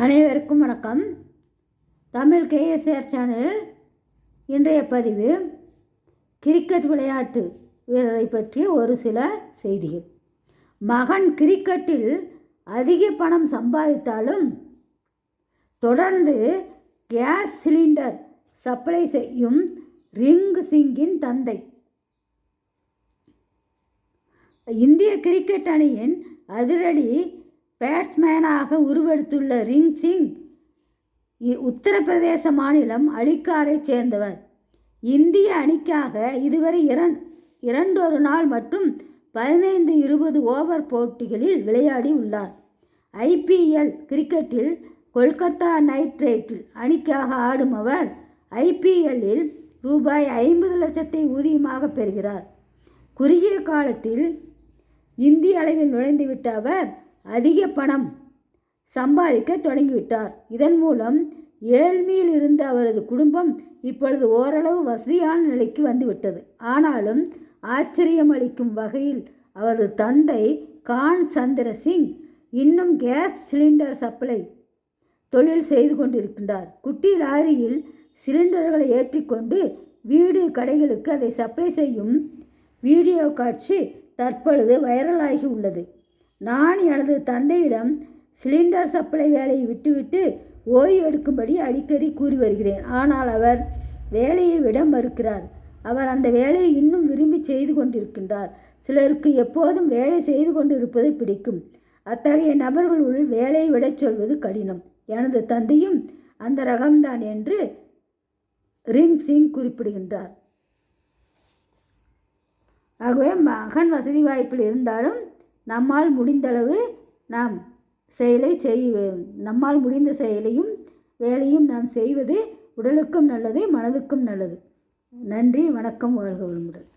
அனைவருக்கும் வணக்கம். Tamil KSR channel இன்றைய பதிவு கிரிக்கெட் விளையாட்டு வீரரை பற்றிய ஒரு சில செய்திகள். மகன் கிரிக்கெட்டில் அதிக பணம் சம்பாதித்தாலும் தொடர்ந்து கேஸ் சிலிண்டர் சப்ளை செய்யும் ரிங் சிங்கின் தந்தை. இந்திய கிரிக்கெட் அணியின் அதிரடி பேட்ஸ்மேனாக உருவெடுத்துள்ள ரிங் சிங் உத்தரப்பிரதேச மாநிலம் அலிகாரைச் சேர்ந்தவர். இந்திய அணிக்காக இதுவரை இரண் இரண்டொரு நாள் மற்றும் பதினைந்து இருபது ஓவர் போட்டிகளில் விளையாடி உள்ளார். ஐபிஎல் கிரிக்கெட்டில் கொல்கத்தா நைட் ரைட்டில் அணிக்காக ஆடும் அவர் ஐபிஎல்லில் ரூபாய் ஐம்பது லட்சத்தை ஊதியமாக பெறுகிறார். குறுகிய காலத்தில் இந்திய அளவில் நுழைந்துவிட்ட அவர் அதிக பணம் சம்பாதிக்க தொடங்கிவிட்டார். இதன் மூலம் ஏழ்மையில் இருந்த அவரது குடும்பம் இப்பொழுது ஓரளவு வசதியான நிலைக்கு வந்துவிட்டது. ஆனாலும் ஆச்சரியமளிக்கும் வகையில் அவரது தந்தை கான் சந்திர சிங் இன்னும் கேஸ் சிலிண்டர் சப்ளை தொழில் செய்து கொண்டிருக்கின்றார். குட்டி லாரியில் சிலிண்டர்களை ஏற்றிக்கொண்டு வீடு கடைகளுக்கு அதை சப்ளை செய்யும் வீடியோ காட்சி தற்பொழுது வைரலாகி உள்ளது. நான் எனது தந்தையிடம் சிலிண்டர் சப்ளை வேலையை விட்டுவிட்டு ஓய்வு எடுக்கும்படி அடிக்கடி கூறி வருகிறேன். ஆனால் அவர் வேலையை விட மறுக்கிறார். அவர் அந்த வேலையை இன்னும் விரும்பி செய்து கொண்டிருக்கின்றார். சிலருக்கு எப்போதும் வேலை செய்து கொண்டிருப்பது பிடிக்கும். அத்தகைய நபர்களுள் வேலையை விடச் சொல்வது கடினம். எனது தந்தையும் அந்த ரகம்தான் என்று ரிங் சிங் குறிப்பிடுகின்றார். ஆகவே மகன் வசதி வாய்ப்பில் இருந்தாலும் நம்மால் முடிந்தளவு நாம் செயலை செய் நம்மால் முடிந்த செயலையும் வேலையும் நாம் செய்வது உடலுக்கும் நல்லது மனதுக்கும் நல்லது. நன்றி வணக்கம் வாழ்க வளமுடன்.